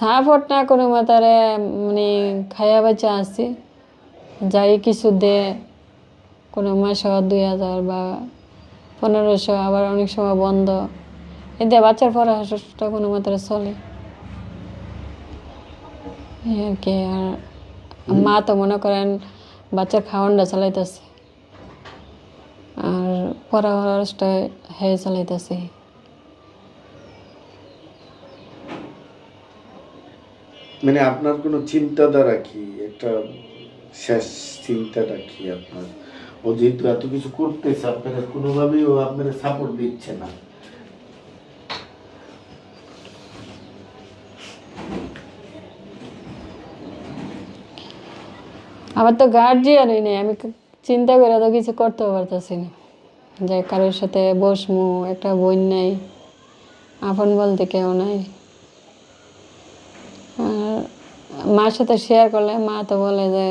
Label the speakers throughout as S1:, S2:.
S1: Support না কোনো মাতারে মানে খাইয়া বাচ্চা আসছি যাই কিছু দে, কোনো মাসে দুই হাজার বা পনেরোশো, আবার অনেক সময় বন্ধ। এতে বাচ্চার পড়াশোনাটা কোনো মাত্রা চলে। আর কি, আর মা তো মনে করেন বাচ্চার খাওয়ানটা চালাইতেছে। আর পড়াশোনাটা হ্যাঁ চালাইতেছে।
S2: মানে আপনার কোনো চিন্তাধারা কি? একটা শেষ চিন্তাটা কি আপনার? ও যেহেতু এত কিছু করতেছে, আপনারা কোনোভাবেই ও আপনারা সাপোর্ট দিচ্ছে না।
S1: আমার তো গার্জিয়ানই নেই, আমি চিন্তা করে তো কিছু করতে পারতেছি না। যে কারোর সাথে বসমু, একটা বোন নাই, আপন বলতে কেউ নাই আর মার সাথে শেয়ার করলে মা তো বলে যে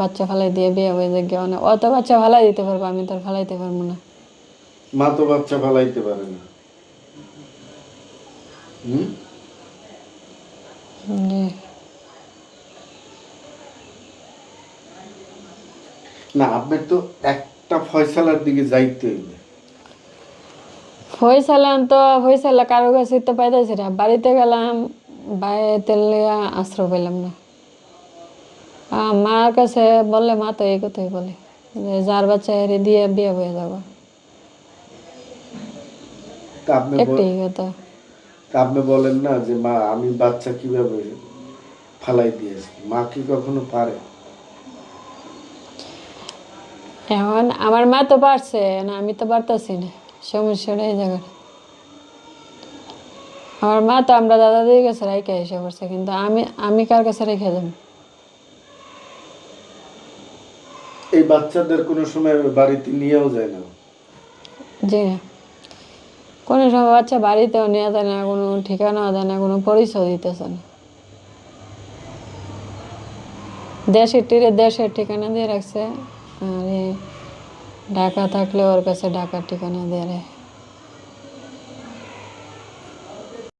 S1: বাচ্চা ফালাই দিয়ে বিয়ে হয়ে যায় কেউ না। অত বাচ্চা ফালাই দিতে পারব আমি তো ফালাইতে পারব না।
S2: মা তো বাচ্চা ফালাইতে পারে না। হুম? না আপনার তো একটা ফয়সালার দিকে যাইতে হইবে।
S1: ফয়সালাম তো ফয়সালা কারও কাছে তো পাইতেছি না। বাড়িতে গেলাম বাইরে লিয়া আশ্রয় পেলাম না। মার কাছে বললে মা তো এই কথাই বলে যে যার বাচ্চা হেরে দিয়ে বিয়ে হয়ে যাব। একটাই কথা।
S2: আপনি বলেন না যে মা আমি বাচ্চা কীভাবে ফালাই দিয়েছি? মা কি কখনো পারে?
S1: এখন আমার মা তো পারছে না আমি তো পারতাছি না। সমস্যাটা এই জায়গাটা। আমার মা তো আমরা দাদাদের কাছে রেখে এসে পড়ছে কিন্তু আমি আমি কার কাছে রেখে যাব
S2: এই বাচ্চাদের কোনো সময় বাড়িতে নিয়েও যায় না।
S1: জি না। কোনো সময় বাচ্চা বাড়িতেও নেওয়া যায় না কোনো ঠিকানাও দেয় না কোনো পরিচয় দিতেছে না। দেশের তীরে দেশের ঠিকানা দিয়ে রাখছে আর ঢাকা থাকলে ওর কাছে ঢাকার ঠিকানা দিয়ে রাখে।